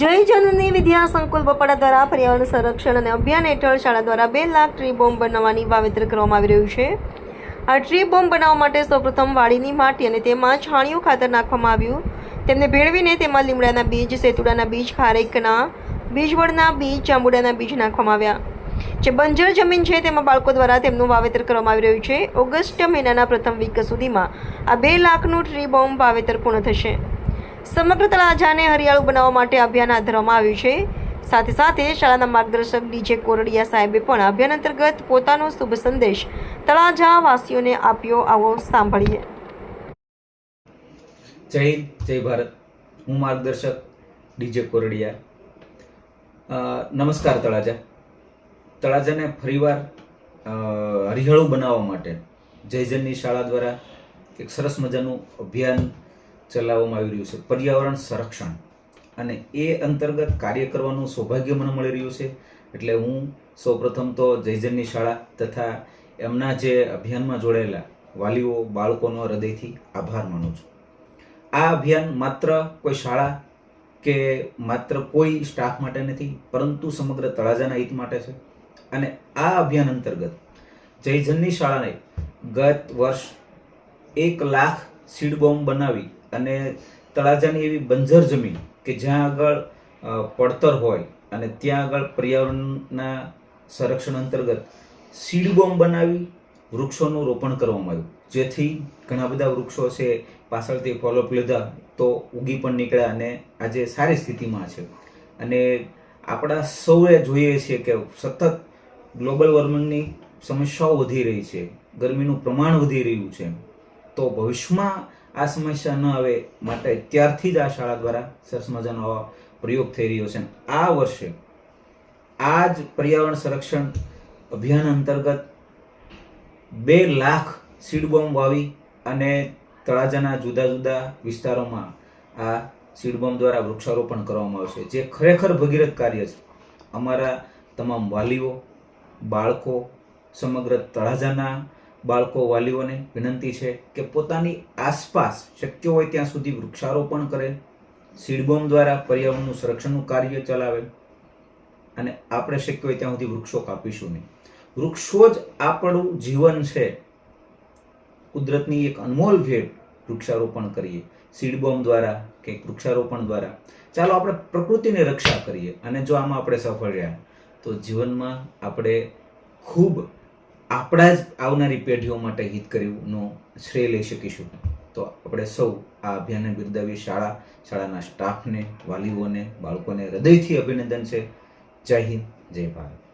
જય જનની વિદ્યા સંકુલ બપાડા દ્વારા પર્યાવરણ સંરક્ષણ અને અભિયાન હેઠળ શાળા દ્વારા બે લાખ ટ્રી બોમ્બ બનાવવાની વાવેતર કરવામાં આવી રહ્યું છે. આ ટ્રી બોમ્બ બનાવવા માટે સૌપ્રથમ વાડીની માટી અને તેમાં છાણિયું ખાતર નાખવામાં આવ્યું. તેમને ભેળવીને તેમાં લીમડાના બીજ, સેતુડાના બીજ, ખારેકના બીજવડના બીજ ચાંબુડાના બીજ નાખવામાં આવ્યા. જે બંજર જમીન છે તેમાં બાળકો દ્વારા તેમનું વાવેતર કરવામાં આવી રહ્યું છે. ઓગસ્ટ મહિનાના પ્રથમ વીક સુધીમાં આ બે લાખનું ટ્રી બોમ્બ વાવેતર પૂર્ણ થશે. સમગ્ર તળાજાને હરિયાળું બનાવવા માટે અભિયાન હાથ ધરવામાં આવ્યું છે. સાથે સાથે શાળાના માર્ગદર્શક ડીજે કોરડિયા સાહેબે પણ અભિયાન અંતર્ગત પોતાનો શુભ સંદેશ તળાજા વાસીઓને આપ્યો. આવો સાંભળીએ. જય જય ભારત. હું માર્ગદર્શક ડીજે કોરડિયા. નમસ્કાર તળાજા. તળાજાને ફરીવાર હરિયાળું બનાવવા માટે જયજનની શાળા દ્વારા એક સરસ મજાનું અભિયાન ચલાવવામાં આવી રહ્યું છે. પર્યાવરણ સંરક્ષણ. અને એ અંતર્ગત કાર્ય કરવાનું સૌભાગ્ય મને મળી રહ્યું છે. એટલે હું સૌપ્રથમ તો જયજનની શાળા તથા એમના જે અભિયાનમાં જોડાયેલા વાલીઓ, બાળકોનો હૃદયથી આભાર માનું છું. આ અભિયાન માત્ર કોઈ શાળા કે માત્ર કોઈ સ્ટાફ માટે નથી, પરંતુ સમગ્ર તળાજાના હિત માટે છે. અને આ અભિયાન અંતર્ગત જયજનની શાળાને ગત વર્ષ એક લાખ સીડ બોમ્બ બનાવી અને તળાજાની એવી બંજર જમીન કે જ્યાં આગળ પડતર હોય અને ત્યાં આગળ પર્યાવરણના સંરક્ષણ અંતર્ગત સીડ બોમ્બ બનાવી વૃક્ષોનું રોપણ કરવામાં આવ્યું. જેથી ઘણા બધા વૃક્ષો છે પાછળથી ફોલોઅપ લીધા, તો ઉગી પણ નીકળ્યા અને આજે સારી સ્થિતિમાં છે. અને આપણા સૌએ જોઈએ છીએ કે સતત ગ્લોબલ વોર્મિંગની સમસ્યાઓ વધી રહી છે, ગરમીનું પ્રમાણ વધી રહ્યું છે, તો ભવિષ્યમાં આ સમસ્યા ન આવે માટે ત્યારથી જ આ શાળા દ્વારા સરસ મજાનો પ્રયોગ થઈ રહ્યો છે. આ વર્ષે આ જ પર્યાવરણ સંરક્ષણ અભિયાન અંતર્ગત બે લાખ સીડ બોમ્બ વાવી અને તળાજાના જુદા જુદા વિસ્તારોમાં આ સીડ બોમ્બ દ્વારા વૃક્ષારોપણ કરવામાં આવશે, જે ખરેખર ભગીરથ કાર્ય છે. અમારા તમામ વાલીઓ, બાળકો, સમગ્ર તળાજાના બાળકો, વાલીઓને વિનંતી છે કે પોતાની આસપાસ શક્ય હોય ત્યાં સુધી વૃક્ષારોપણ કરે, સીડબોમ દ્વારા પર્યાવરણનું સંરક્ષણનું કાર્ય ચલાવે અને આપણે શક્ય હોય ત્યાં સુધી વૃક્ષો કાપીશું નહીં. વૃક્ષો જ આપણું જીવન છે. કુદરતની એક અનમોલ ભેટ વૃક્ષારોપણ કરીએ, સીડબોમ દ્વારા કે વૃક્ષારોપણ દ્વારા. ચાલો આપણે પ્રકૃતિની રક્ષા કરીએ અને જો આમાં આપણે સફળ રહ્યા, તો જીવનમાં આપણે ખૂબ આપણા જ આવનારી પેઢીઓ માટે હિત કર્યુંનો શ્રેય લઈ શકીશું. તો આપણે સૌ આ અભિયાનને બિરદાવી શાળા, શાળાના સ્ટાફને, વાલીઓને, બાળકોને હૃદયથી અભિનંદન છે. જય હિન્દ, જય ભારત.